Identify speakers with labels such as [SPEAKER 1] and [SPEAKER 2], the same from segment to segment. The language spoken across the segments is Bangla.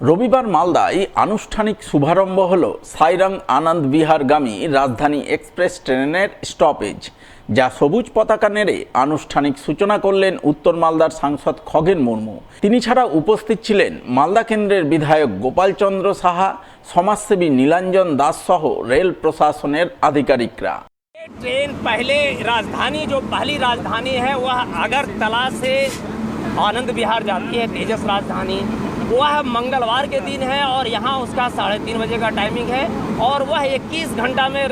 [SPEAKER 1] রবিবার মালদায় আনুষ্ঠানিক শুভারম্ভ হল সাইরাং আনন্দ বিহারগামী রাজধানী এক্সপ্রেস ট্রেনের স্টপেজ যা সবুজ পতাকা নেড়ে আনুষ্ঠানিক সূচনা করলেন উত্তর মালদার সাংসদ খগেন মুর্মু তিনি ছাড়া উপস্থিত ছিলেন মালদা কেন্দ্রের বিধায়ক গোপালচন্দ্র সাহা সমাজসেবী নীলাঞ্জন দাস সহ রেল প্রশাসনের আধিকারিকরা
[SPEAKER 2] ये ट्रेन पहले राजधानी जो पहली राजधानी है वह अगरतला से आनंद विहार जाती है तेजस राजधानी वह मंगलवार के दिन है और यहाँ उसका साढ़े तीन बजे का टाइमिंग है और वह 21 घंटा में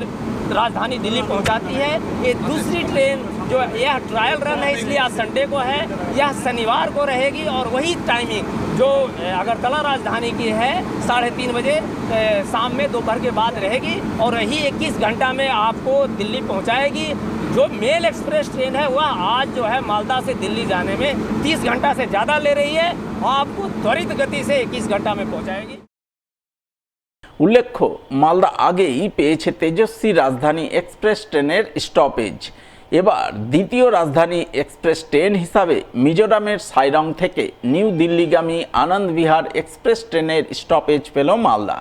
[SPEAKER 2] राजधानी दिल्ली पहुँचाती है। ये दूसरी ट्रेन जो यह ट्रायल रन है इसलिए आज संडे को है यह शनिवार को रहेगी और वही टाइमिंग जो अ, अगरतला राजधानी की है साढ़े तीन बजे अ, शाम में दोपहर के बाद रहेगी और यही 21 घंटा में आपको दिल्ली पहुंचाएगी जो मेल एक्सप्रेस ट्रेन है वह आज जो है मालदा से दिल्ली जाने में 30 घंटा से ज़्यादा ले रही है और आपको त्वरित गति से 21 घंटा में पहुंचाएगी
[SPEAKER 1] উল্লেখ্য মালদা আগেই পেয়েছে তেজস্বী রাজধানী এক্সপ্রেস ট্রেনের স্টপেজ এবার দ্বিতীয় রাজধানী এক্সপ্রেস ট্রেন হিসাবে মিজোরামের সাইরং থেকে নিউ দিল্লিগামী আনন্দ বিহার এক্সপ্রেস ট্রেনের স্টপেজ পেল মালদা,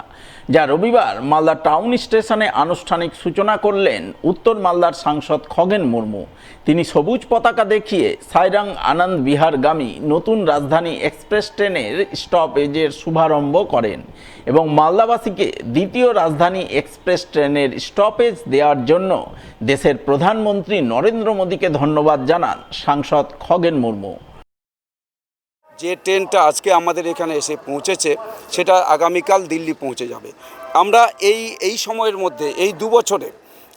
[SPEAKER 1] যা রবিবার মালদা টাউন স্টেশনে আনুষ্ঠানিক সূচনা করলেন উত্তর মালদার সাংসদ খগেন মুর্মু। তিনি সবুজ পতাকা দেখিয়ে সাইরাং আনন্দ বিহারগামী নতুন রাজধানী এক্সপ্রেস ট্রেনের স্টপেজের শুভারম্ভ করেন। এবং মালদাবাসীকে দ্বিতীয় রাজধানী এক্সপ্রেস ট্রেনের স্টপেজ দেওয়ার জন্য দেশের প্রধানমন্ত্রী নরেন্দ্র মোদীকে ধন্যবাদ জানান সাংসদ খগেন মুর্মু।
[SPEAKER 3] যে ট্রেনটা আজকে আমাদের এখানে এসে পৌঁছেছে, সেটা আগামীকাল দিল্লি পৌঁছে যাবে। আমরা এই এই সময়ের মধ্যে, এই দু বছরে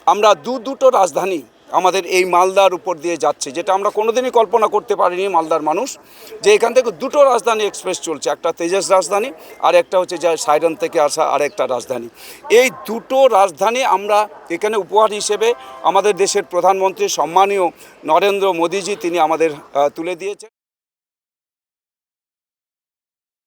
[SPEAKER 3] আমরা দু, দুটো রাজধানী আমাদের এই মালদার উপর দিয়ে যাচ্ছে, যেটা আমরা কোনোদিনই কল্পনা করতে পারিনি মালদার মানুষ, যে এখান থেকে দুটো রাজধানী এক্সপ্রেস চলছে, একটা তেজস রাজধানী আর একটা হচ্ছে যা সাইরন থেকে আসা আর একটা রাজধানী। এই দুটো রাজধানী আমরা এখানে উপহার হিসেবে আমাদের দেশের প্রধানমন্ত্রী সম্মানীয় নরেন্দ্র মোদীজি, তিনি আমাদের তুলে দিয়েছেন।